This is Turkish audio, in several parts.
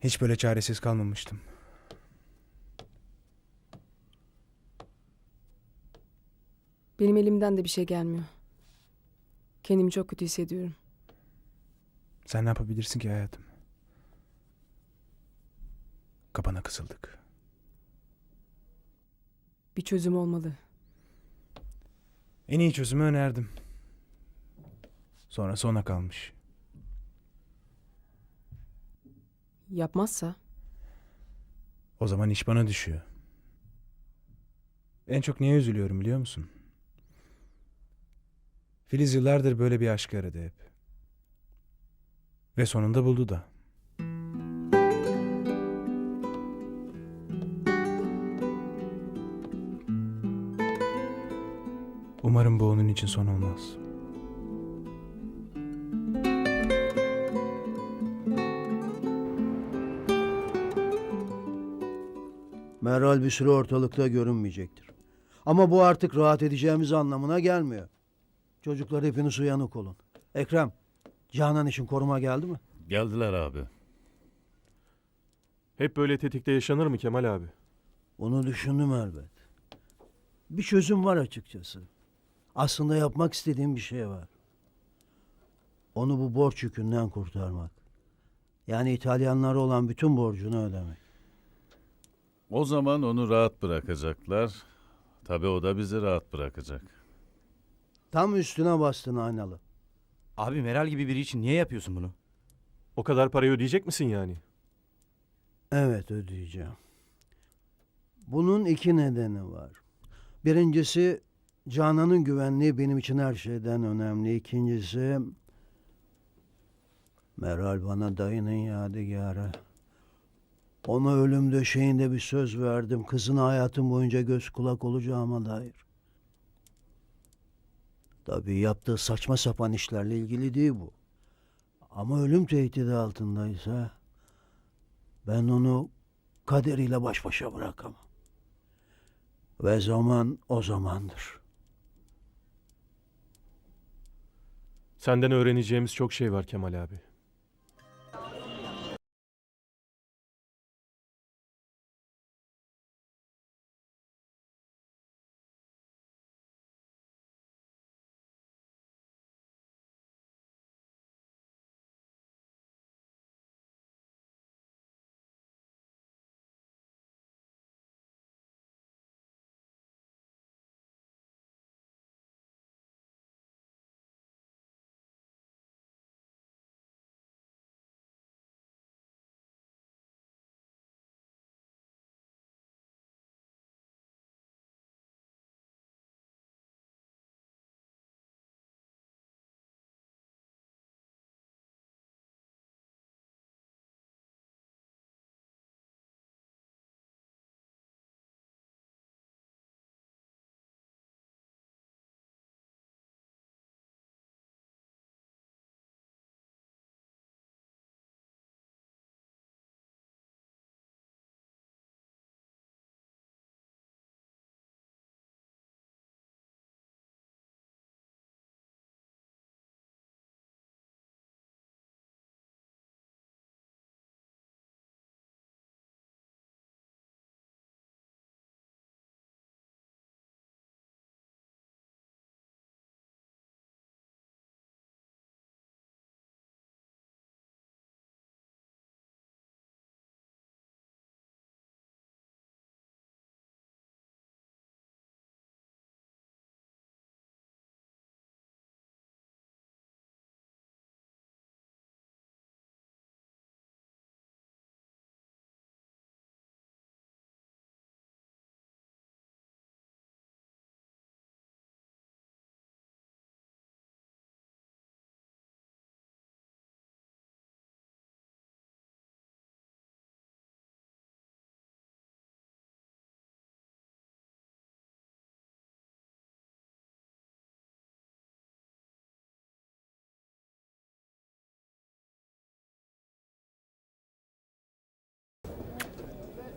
Hiç böyle çaresiz kalmamıştım. Benim elimden de bir şey gelmiyor. Kendimi çok kötü hissediyorum. Sen ne yapabilirsin ki hayatım? Kapana kısıldık. Bir çözüm olmalı. En iyi çözümü önerdim. Sonra sona kalmış. Yapmazsa O zaman iş bana düşüyor. En çok niye üzülüyorum biliyor musun? Filiz yıllardır böyle bir aşk aradı hep. Ve sonunda buldu da. Umarım bu onun için son olmaz. Meral bir süre ortalıkta görünmeyecektir. Ama bu artık rahat edeceğimiz anlamına gelmiyor. Çocuklar hepiniz uyanık olun. Ekrem, Canan için koruma geldi mi? Geldiler abi. Hep böyle tetikte yaşanır mı Kemal abi? Onu düşündüm elbet. Bir çözüm var açıkçası. Aslında yapmak istediğim bir şey var. Onu bu borç yükünden kurtarmak. Yani İtalyanlara olan bütün borcunu ödemek. O zaman onu rahat bırakacaklar. Tabii o da bizi rahat bırakacak. Tam üstüne bastın aynalı. Abi Meral gibi biri için niye yapıyorsun bunu? O kadar parayı ödeyecek misin yani? Evet ödeyeceğim. Bunun iki nedeni var. Birincisi Canan'ın güvenliği benim için her şeyden önemli. İkincisi Meral bana dayının yadigarı. Ona ölüm döşeğinde bir söz verdim. Kızına hayatım boyunca göz kulak olacağıma dair. Tabii yaptığı saçma sapan işlerle ilgili değil bu. Ama ölüm tehdidi altındaysa ben onu kaderiyle baş başa bırakamam. Ve zaman o zamandır. Senden öğreneceğimiz çok şey var Kemal abi.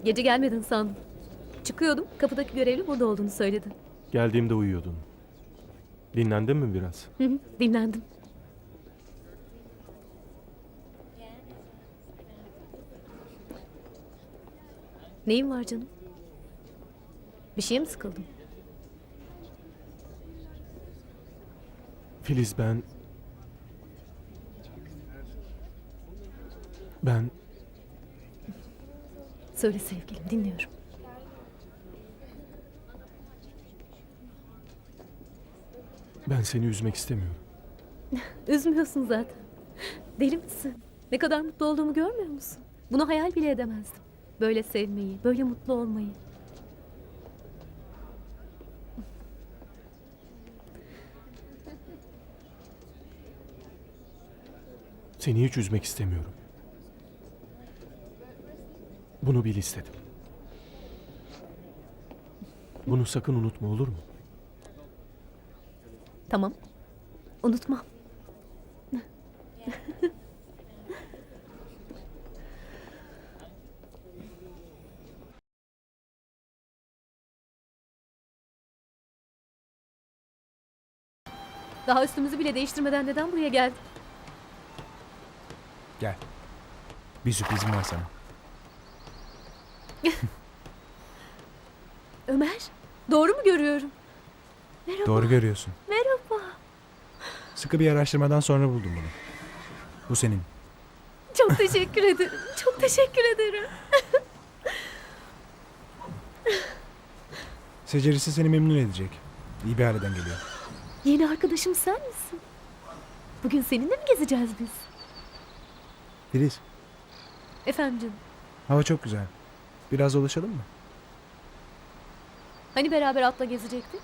Gece gelmedin sandım. Çıkıyordum, kapıdaki görevli burada olduğunu söyledi. Geldiğimde uyuyordun. Dinlendin mi biraz? Hı hı, Dinlendim. Neyin var canım? Bir şeye mi sıkıldın? Filiz ben... Ben Söyle sevgilim dinliyorum. ben seni üzmek istemiyorum. Üzmüyorsun zaten. Deli misin? Ne kadar mutlu olduğumu görmüyor musun? Bunu hayal bile edemezdim. Böyle sevmeyi, böyle mutlu olmayı. Seni hiç üzmek istemiyorum. Bunu bil istedim. Bunu sakın unutma olur mu? Tamam. Unutmam. Daha üstümüzü bile değiştirmeden neden buraya geldin? Gel. Bir sürprizim var sana. Ömer, doğru mu görüyorum? Merhaba. Doğru görüyorsun. Merhaba. Sıkı bir araştırmadan sonra buldum bunu. Bu senin. Çok teşekkür ederim. Çok teşekkür ederim. Secerisi seni memnun edecek. İyi bir aileden geliyor. Yeni arkadaşım sen misin? Bugün seninle mi gezeceğiz biz? Filiz, Efendim canım. hava çok güzel. Biraz dolaşalım mı? Hani beraber atla gezecektik?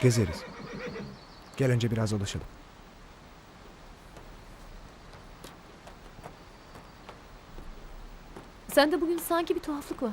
Gezeriz. Gel önce biraz dolaşalım. Sende bugün sanki bir tuhaflık var.